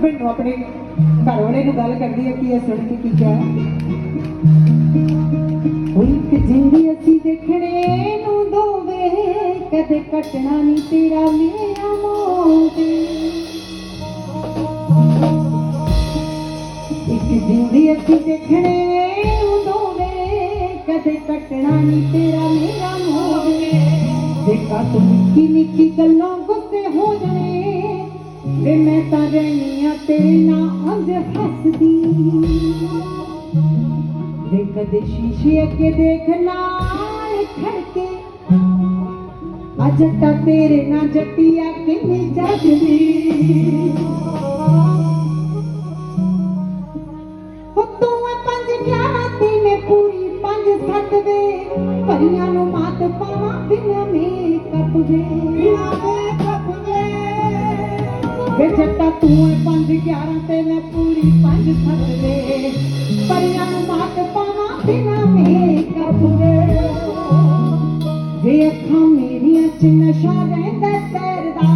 Husband ਨੂੰ ਆਪਣੇ ਘਰ ਵਾਲੇ ਨੂੰ ਗੱਲ ਕਰਦੀ ਹੈ ਕਿ ਇਹ ਸੁਣ ਕੇ ਕੀ ਕਿਹਾ ਉਹ ਇੱਕ ਜਿੰਦੀ ਅਸੀਂ ਦੇਖਣੇ ਨੂੰ ਦੋਵੇ ਕਦੇ ਕੱਟਣਾ ਨਹੀਂ ਤੇਰਾ ਮੇਰਾ ਮੋਹ ਇੱਕ ਜਿੰਦੀ ਅਸੀਂ ਦੇਖਣੇ ਨੂੰ ਦੋਵੇ ਕਦੇ ਕੱਟਣਾ ਨਹੀਂ ਤੇਰਾ ਮੇਰਾ ਮੋਹ ਦੇਖਾ ਤੂੰ ਨਿੱਕੀ ਨਿੱਕੀ ਗੱਲਾਂ ਗੁੱਸੇ ਹੋ ਜਾਣੇ ਵੇ ਮੈਂ ਤਾਂ ਰਹਿਨੀ ਆ ਤੇਰੇ ਨਾਲ ਅੰਜ ਹੱਸਦੀ। ਵੇ ਕਦੇ ਸ਼ੀਸ਼ੇ ਅੱਗੇ ਦੇਖਣਾ ਖੜਕੇ। ਅਜੱਟਾ ਤੇਰੇ ਨਾਲ ਜੱਟੀਆ ਕਿੰਨੀ ਜੱਜਦੀ। ਭਰੀਆਂ ਨੂੰ ਮਾਤ ਪਾਵਾਂ ਬਿਨ ਮੇਕਅਪ ਵੇ जटा तू पंज ग्यारह ते मैं पूरी पंज थले परिया मात पावा बिना मेकअप वे वे अखा मेरिया च नशा रहंदा तैरदा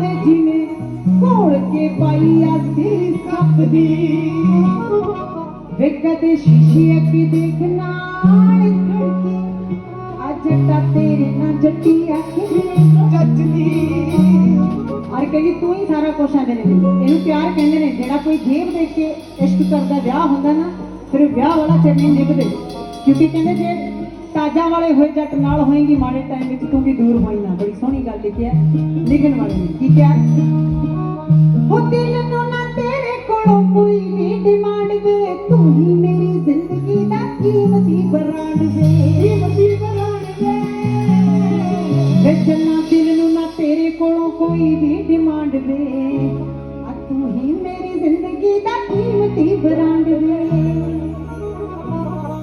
वे जिने कोल के पाई आसी सप दी। वे कदे शीशे अगे देखना खड़की अज ता तेरे ना जट्टी आखे ਅਰ ਤੂੰ ਹੀ ਸਾਰਾ ਕੁਛ ਆ ਮੇਰੇ ਲਈ ਇਹਨੂੰ ਪਿਆਰ ਕਹਿੰਦੇ ਨੇ, ਜਿਹੜਾ ਕੋਈ ਜੇਬ ਦੇਖ ਕੇ ਇਸ਼ਕ ਕਰਦਾ, ਵਿਆਹ ਹੁੰਦਾ ਨਾ, ਫਿਰ ਵਿਆਹ ਵਾਲਾ ਚੰਨੀ ਨਿਭਦੇ। ਕਿਉਂਕਿ ਕਹਿੰਦੇ ਜੇ ਤਾਜਾ ਵਾਲੇ ਹੋਏ ਜੱਟ ਨਾਲ ਹੋਏਗੀ, ਮਾੜੇ ਟਾਈਮ ਵਿੱਚ ਤੂੰ ਵੀ ਦੂਰ ਹੋਈ ਨਾ। ਬੜੀ ਸੋਹਣੀ ਗੱਲ ਲਿਖੀ ਹੈ, ਲਿਖਣ ਵਾਲੇ ਨੇ। ਠੀਕ ਹੈ ਉਹ ਦਿਲ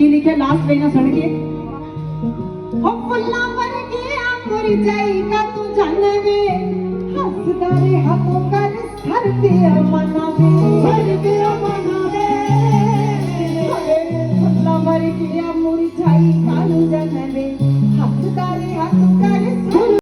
की लिखे लास्ट लाइन है सड़के हो फुल्ला पर गया जाई का तू जानवे हंसदा रे हको कर सर पे मनावे सर पे मनावे फुल्ला पर गया मुर जाई